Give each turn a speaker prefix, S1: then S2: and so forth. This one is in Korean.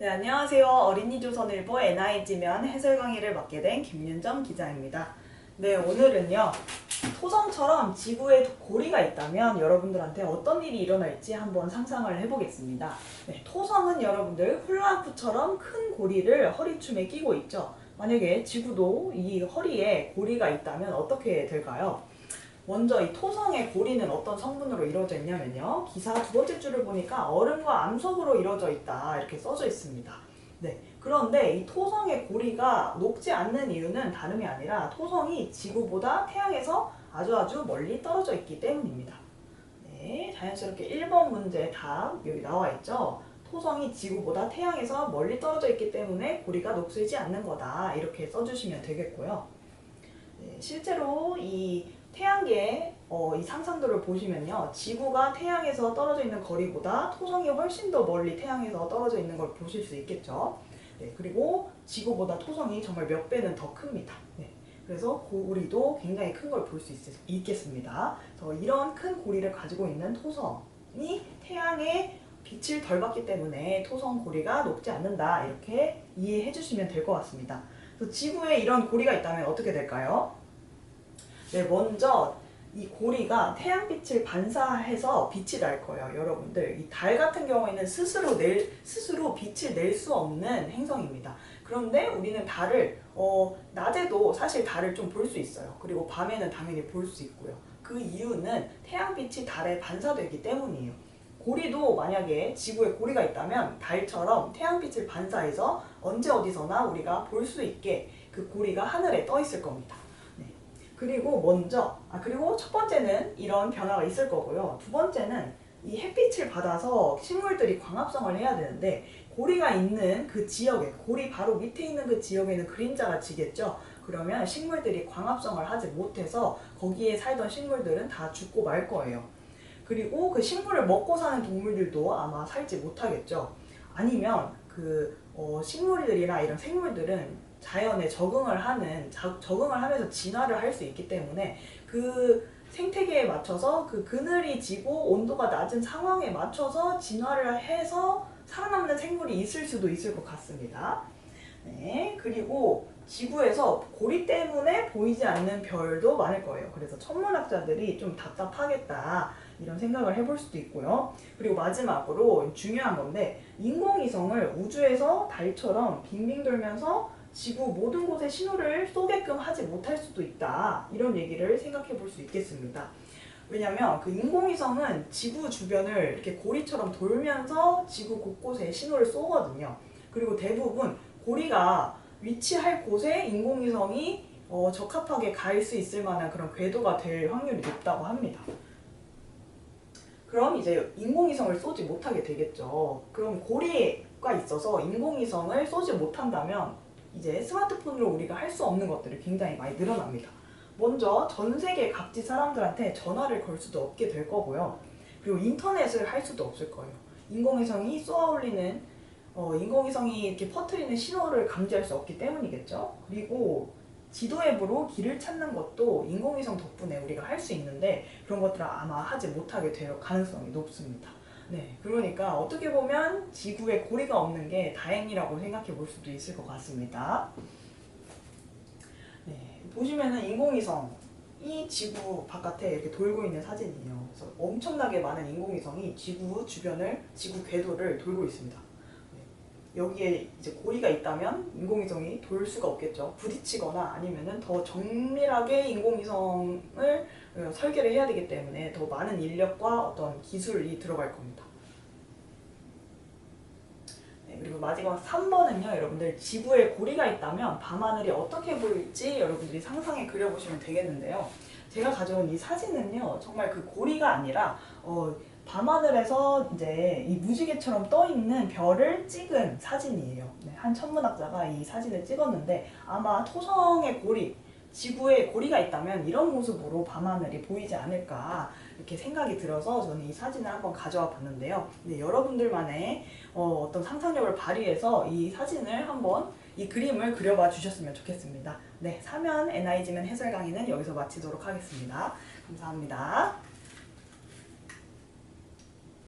S1: 네, 안녕하세요. 어린이 조선일보 NI지면 해설 강의를 맡게 된 김윤정 기자입니다. 네, 오늘은요. 토성처럼 지구에 고리가 있다면 여러분들한테 어떤 일이 일어날지 한번 상상을 해보겠습니다. 네, 토성은 여러분들 훌라후프처럼 큰 고리를 허리춤에 끼고 있죠. 만약에 지구도 이 허리에 고리가 있다면 어떻게 될까요? 먼저 이 토성의 고리는 어떤 성분으로 이루어져 있냐면요. 기사 두 번째 줄을 보니까 얼음과 암석으로 이루어져 있다. 이렇게 써져 있습니다. 네. 그런데 이 토성의 고리가 녹지 않는 이유는 다름이 아니라 토성이 지구보다 태양에서 아주 아주 멀리 떨어져 있기 때문입니다. 네. 자연스럽게 1번 문제 답 여기 나와 있죠. 토성이 지구보다 태양에서 멀리 떨어져 있기 때문에 고리가 녹슬지 않는 거다. 이렇게 써주시면 되겠고요. 네, 실제로 이 태양계의 어, 이 상상도를 보시면요. 지구가 태양에서 떨어져 있는 거리보다 토성이 훨씬 더 멀리 태양에서 떨어져 있는 걸 보실 수 있겠죠. 네, 그리고 지구보다 토성이 정말 몇 배는 더 큽니다. 네, 그래서 고리도 굉장히 큰 걸 볼 수 있겠습니다. 그래서 이런 큰 고리를 가지고 있는 토성이 태양의 빛을 덜 받기 때문에 토성 고리가 녹지 않는다. 이렇게 이해해 주시면 될 것 같습니다. 지구에 이런 고리가 있다면 어떻게 될까요? 네, 먼저 이 고리가 태양빛을 반사해서 빛이 날 거예요, 여러분들. 이 달 같은 경우에는 스스로 낼 스스로 빛을 낼 수 없는 행성입니다. 그런데 우리는 달을 어, 낮에도 사실 달을 좀 볼 수 있어요. 그리고 밤에는 당연히 볼 수 있고요. 그 이유는 태양빛이 달에 반사되기 때문이에요. 고리도 만약에 지구에 고리가 있다면 달처럼 태양빛을 반사해서 언제 어디서나 우리가 볼 수 있게 그 고리가 하늘에 떠 있을 겁니다. 그리고 먼저 아 그리고 첫 번째는 이런 변화가 있을 거고요. 두 번째는 이 햇빛을 받아서 식물들이 광합성을 해야 되는데 고리가 있는 그 지역에 고리 바로 밑에 있는 그 지역에는 그림자가 지겠죠. 그러면 식물들이 광합성을 하지 못해서 거기에 살던 식물들은 다 죽고 말 거예요. 그리고 그 식물을 먹고 사는 동물들도 아마 살지 못하겠죠. 아니면 그 어, 식물들이나 이런 생물들은 자연에 적응을 하는 자, 적응을 하면서 진화를 할 수 있기 때문에 그 생태계에 맞춰서 그 그늘이 지고 온도가 낮은 상황에 맞춰서 진화를 해서 살아남는 생물이 있을 수도 있을 것 같습니다. 네, 그리고 지구에서 고리 때문에 보이지 않는 별도 많을 거예요. 그래서 천문학자들이 좀 답답하겠다 이런 생각을 해볼 수도 있고요. 그리고 마지막으로 중요한 건데 인공위성을 우주에서 달처럼 빙빙 돌면서 지구 모든 곳에 신호를 쏘게끔 하지 못할 수도 있다. 이런 얘기를 생각해 볼 수 있겠습니다. 왜냐면 그 인공위성은 지구 주변을 이렇게 고리처럼 돌면서 지구 곳곳에 신호를 쏘거든요. 그리고 대부분 고리가 위치할 곳에 인공위성이 어, 적합하게 갈 수 있을 만한 그런 궤도가 될 확률이 높다고 합니다. 그럼 이제 인공위성을 쏘지 못하게 되겠죠. 그럼 고리가 있어서 인공위성을 쏘지 못한다면 이제 스마트폰으로 우리가 할 수 없는 것들이 굉장히 많이 늘어납니다. 먼저 전 세계 각지 사람들한테 전화를 걸 수도 없게 될 거고요. 그리고 인터넷을 할 수도 없을 거예요. 인공위성이 쏘아올리는 어, 인공위성이 이렇게 퍼트리는 신호를 감지할 수 없기 때문이겠죠. 그리고 지도 앱으로 길을 찾는 것도 인공위성 덕분에 우리가 할 수 있는데 그런 것들을 아마 하지 못하게 될 가능성이 높습니다. 네, 그러니까 어떻게 보면 지구에 고리가 없는 게 다행이라고 생각해 볼 수도 있을 것 같습니다. 네, 보시면은 인공위성이 지구 바깥에 이렇게 돌고 있는 사진이에요. 그래서 엄청나게 많은 인공위성이 지구 주변을, 지구 궤도를 돌고 있습니다. 네, 여기에 이제 고리가 있다면 인공위성이 돌 수가 없겠죠. 부딪히거나 아니면은 더 정밀하게 인공위성을 어, 설계를 해야 되기 때문에 더 많은 인력과 어떤 기술이 들어갈 겁니다. 네, 그리고 마지막 3번은요, 여러분들 지구에 고리가 있다면 밤하늘이 어떻게 보일지 여러분들이 상상해 그려보시면 되겠는데요. 제가 가져온 이 사진은요, 정말 그 고리가 아니라 어, 밤하늘에서 이제 이 무지개처럼 떠 있는 별을 찍은 사진이에요. 네, 한 천문학자가 이 사진을 찍었는데 아마 토성의 고리 지구에 고리가 있다면 이런 모습으로 밤하늘이 보이지 않을까 이렇게 생각이 들어서 저는 이 사진을 한번 가져와 봤는데요. 네, 여러분들만의 어, 어떤 상상력을 발휘해서 이 사진을 한번 이 그림을 그려봐 주셨으면 좋겠습니다. 네, 사면 NIG면 해설 강의는 여기서 마치도록 하겠습니다. 감사합니다.